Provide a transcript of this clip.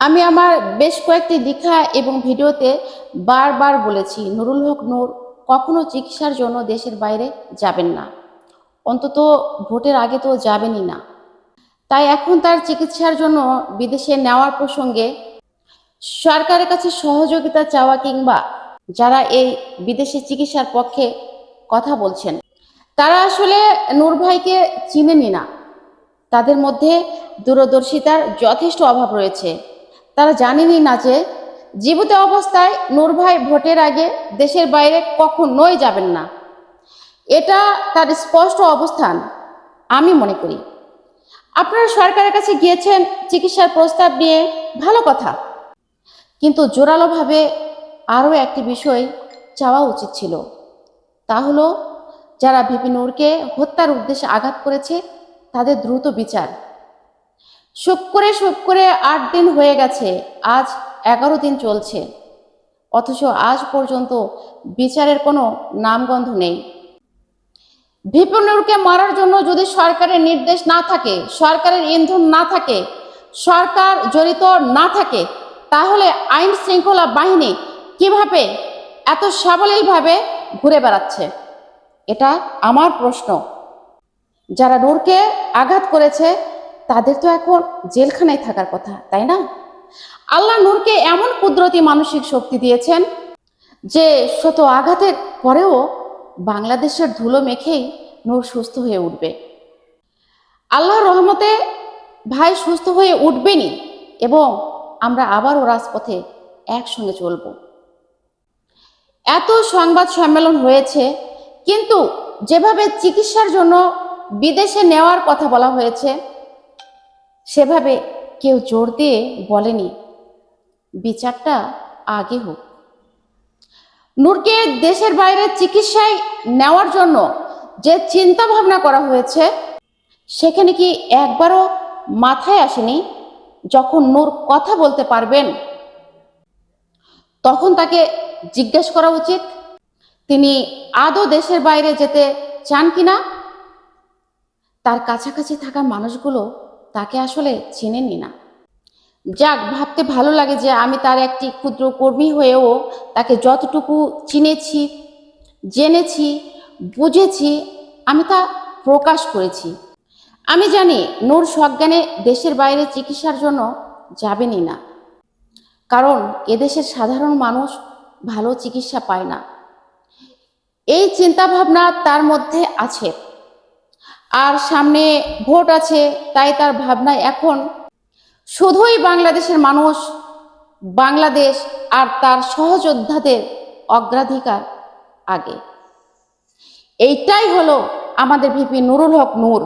আমি আমার বেশ কয়েকটি লেখা এবং ভিডিওতে বারবার বলেছি, নুরুল হক নূর কখনো চিকিৎসার জন্য দেশের বাইরে যাবেন না। অন্তত ভোটের আগে তো যাবেনই না। তাই এখন তার চিকিৎসার জন্য বিদেশে নেওয়ার প্রসঙ্গে সরকারের কাছে সহযোগিতা চাওয়া কিংবা যারা এই বিদেশি চিকিৎসার পক্ষে কথা বলছেন, তারা আসলে নূর ভাইকে চিনেনি না। তাদের মধ্যে দূরদর্শিতার যথেষ্ট অভাব রয়েছে। তারা জানেনই না যে জীবিত অবস্থায় নূর ভাই ভোটের আগে দেশের বাইরে কখনোই যাবেন না। এটা তার স্পষ্ট অবস্থান, আমি মনে করি। আপনারা সরকারের কাছে গিয়েছেন, চিকিৎসার প্রস্তাব নিয়ে, ভালো কথা। কিন্তু জোরালোভাবে আরও একটি বিষয় চাওয়া উচিত ছিল। তা হলো, যারা ভিপি নূরকে হত্যার উদ্দেশ্যে আঘাত করেছে, তাদের দ্রুত বিচার। শোক করে শোক করে আট দিন হয়ে গেছে। আজ এগারো দিন চলছে। অথচ আজ পর্যন্ত বিচারের কোনো নামগন্ধ নেই। ভিপনুরকে মারার জন্য যদি সরকারের নির্দেশ না থাকে, সরকারের ইন্ধন না থাকে, সরকার জড়িত না থাকে, তাহলে আইন শৃঙ্খলা বাহিনী কীভাবে এত সাবলীলভাবে ঘুরে বেড়াচ্ছে? এটা আমার প্রশ্ন। যারা নূরকে আঘাত করেছে তাদের তো এখন জেলখানায় থাকার কথা, তাই না? আল্লাহ নূরকে এমন কুদরতি মানসিক শক্তি দিয়েছেন যে শত আঘাতের পরেও বাংলাদেশের ধুলো মেখেই নূর সুস্থ হয়ে উঠবে। আল্লাহর রহমতে ভাই সুস্থ হয়ে উঠবেনই এবং আমরা আবারও রাজপথে একসঙ্গে চলব। এত সংবাদ সম্মেলন হয়েছে, কিন্তু যেভাবে চিকিৎসার জন্য বিদেশে নেওয়ার কথা বলা হয়েছে সেভাবে কেউ জোর দিয়ে বলেনি, বিচারটা আগে হোক। নূরকে দেশের বাইরে চিকিৎসায় নেওয়ার জন্য যে চিন্তা ভাবনা করা হয়েছে, সেখানে কি একবারও মাথায় আসেনি যখন নূর কথা বলতে পারবেন? তখন তাকে জিজ্ঞেস করা উচিত, তিনি আদৌ দেশের বাইরে যেতে চান কিনা? তার কাছাকাছি থাকা মানুষগুলো তাকে আসলে চেনেনি না। যাক, ভাবতে ভালো লাগে যে আমি তার একটি ক্ষুদ্র কর্মী হয়েও তাকে যতটুকু চিনেছি, জেনেছি, বুঝেছি, আমি তা প্রকাশ করেছি। আমি জানি নূর সজ্ঞানে দেশের বাইরে চিকিৎসার জন্য যাবেনই না। কারণ এদেশের সাধারণ মানুষ ভালো চিকিৎসা পায় না। এই চিন্তাভাবনা তার মধ্যে আছে। আর সামনে ভোট আছে, তাই তার ভাবনায় এখন। শুধুই বাংলাদেশের মানুষ, বাংলাদেশ আর তার সহযোদ্ধাদের অগ্রাধিকার আগে। এইটাই হলো আমাদের ভিপি নুরুল হক নূর।